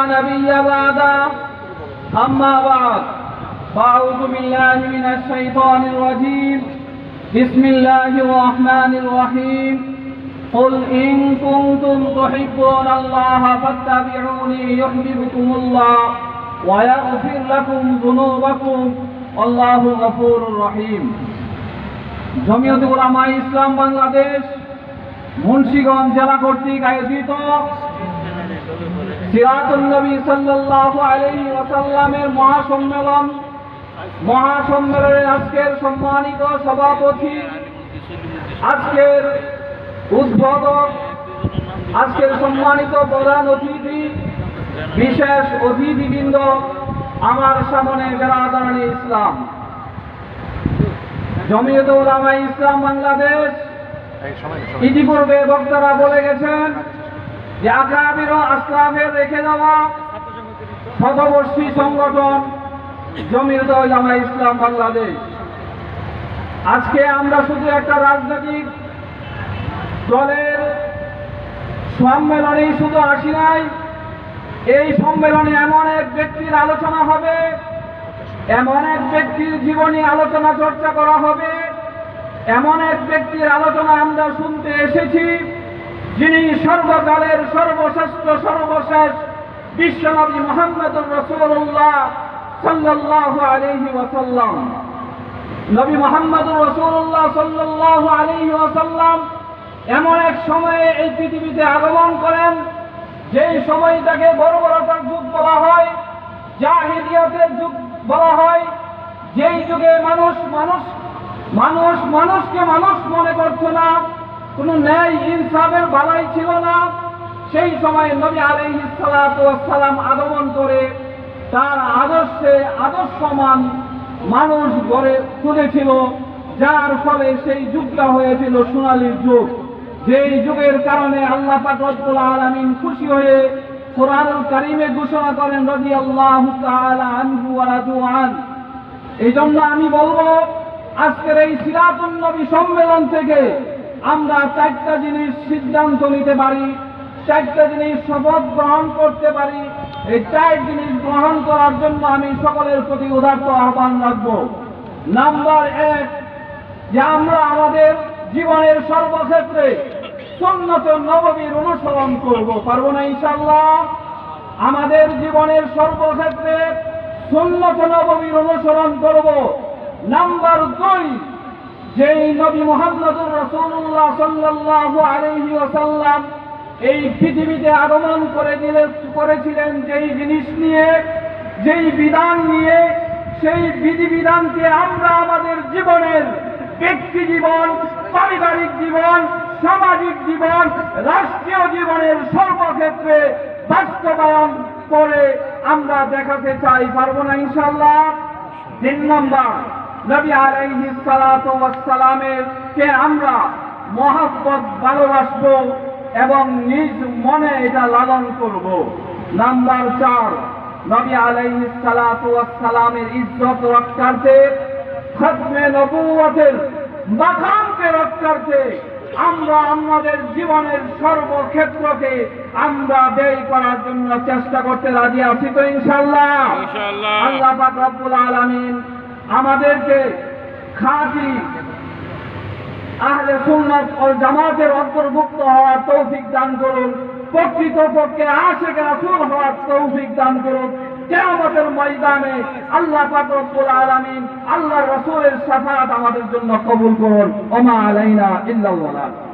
نبي بعده أما بعد فأعوذ بالله من الشيطان الرجيم بسم الله الرحمن الرحيم قل إن كنتم تحبون الله فاتبعوني يحببكم الله ويغفر لكم ذنوبكم والله غفور رحيم জমিয়ত উলামা ইসলাম বাংলাদেশ মুন্সিগঞ্জ জেলা কর্তৃক আয়োজিত সিরাতুল নবী সাল্লাল্লাহু আলাইহি ওয়াসাল্লামের মহাসম্মেলন মহাসম্মেলনের আজকের সম্মানিত সভাপতি আজকের উদ্বোধক আজকের সম্মানিত প্রধান অতিথি বিশেষ অতিথিবৃন্দ আমার সামনে বেড়াদারানি ইসলাম। জমিয়ত উলামা ইসলাম বাংলাদেশ ইতিপূর্বে বক্তারা বলে গেছেন যে আকাবির আসলামের রেখে যাওয়া শতবর্ষী সংগঠন জমিয়ত উলামা ইসলাম বাংলাদেশ। আজকে আমরা শুধু একটা রাজনৈতিক দলের সম্মেলনে শুধু আসি নাই। এই সম্মেলনে এমন এক ব্যক্তির আলোচনা হবে, এমন এক ব্যক্তির জীবনী আলোচনা চর্চা করা হবে, এমন এক ব্যক্তির আলোচনা আমরা শুনতে এসেছি। যিনি সর্বকালের সর্বশ্রেষ্ঠ, সর্বশেষ বিশ্বনবী মোহাম্মদ রসুল্লাহ সাল্লাল্লাহু আলাইহি ওয়াসাল্লাম। নবী মোহাম্মদ রসুল্লাহ সাল্লাল্লাহু আলাইহি ওয়াসাল্লাম এমন এক সময়ে এই পৃথিবীতে আগমন করেন, যেই সময়টাকে বড় বড়টার যুগ বলা হয়, জাহিলিয়াতের যুগ বলা হয়, যেই যুগে মানুষ মানুষ মানুষ, মানুষকে মানুষ মনে করতো না। কোনো ন্যায় ইনসাফের বালাই ছিল না। সেই সময় নবী আলাইহিস সালাম আগমন করে তার আদর্শে আদর্শমান মানুষ গড়ে তুলেছিল, যার ফলে সেই যুগটা হয়েছিল সোনালির যুগ। যেই যুগের কারণে আল্লাহ পাক রব্বুল আলামিন খুশি হয়ে কোরআনুল কারিমে ঘোষণা করেন, রাদিয়াল্লাহু তাআলা আনহু ওয়া রাদু আন। এই জন্য আমি বলব, আজকের এই সিরাতুন নবী সম্মেলন থেকে আমরা চারটা জিনিস সিদ্ধান্ত নিতে পারি, চারটা জিনিস শপথ গ্রহণ করতে পারি। এই চার জিনিস গ্রহণ করার জন্য আমি সকলের প্রতি উদার্ত আহ্বান রাখব। নাম্বার এক, যে আমরা আমাদের জীবনের সর্বক্ষেত্রে সন্ন্যত নবমীর অনুসরণ করব, পারব না ইনশাল্লাহ আমাদের জীবনের সর্বক্ষেত্রে সন্ন্যত নবমীর অনুসরণ করব। নাম্বার দুই যেই নবী মোহাম্মদুর রসুল্লাহ সাল্লাল্লাহু আলাইহি ওয়াসাল্লাম এই পৃথিবীতে আগমন করে দিলে, করেছিলেন যেই জিনিস নিয়ে, যেই বিধান নিয়ে, সেই বিধিবিধানকে আমরা আমাদের জীবনের ব্যক্তি জীবন, পারিবারিক জীবন, সামাজিক জীবন, রাষ্ট্রীয় জীবনের সর্বক্ষেত্রে বাস্তবায়ন করে আমরা দেখাতে চাই, পারব না ইনশাল্লাহ তিন নম্বর। নবী আলাইহিস সালাতু ওয়াস সালামের কে আমরা মহব্বত ভালোবাসবো এবং নিজ মনে এটা লালন করব নাম্বার চার নবী আলাইহিস সালাতু ওয়াস সালামের ইজ্জত রক্ষার্থে খতমে নবুয়তের মাকামকে রক্ষার্থে আমরা আমাদের জীবনের সর্বক্ষেত্রকে আমরা ব্যয় করার জন্য চেষ্টা করতে রাজি আছি তো ইনশাল্লাহ ইনশাআল্লাহ। আল্লাহ পাক রব্বুল আলামিন আমাদেরকে খাঁটি আহলে সুন্নাত ও জামাতের অন্তর্ভুক্ত হওয়ার তৌফিক দান করুন। প্রকৃত পক্ষে আশেখ রাসূল হওয়ার তৌফিক দান করুন। কিয়ামতের ময়দানে আল্লাহ পাক রব্বুল আলামিন আল্লাহর রাসূলের শাফাআত আমাদের জন্য কবুল করুন। ওমা আলাইনা ইল্লাল্লাহ।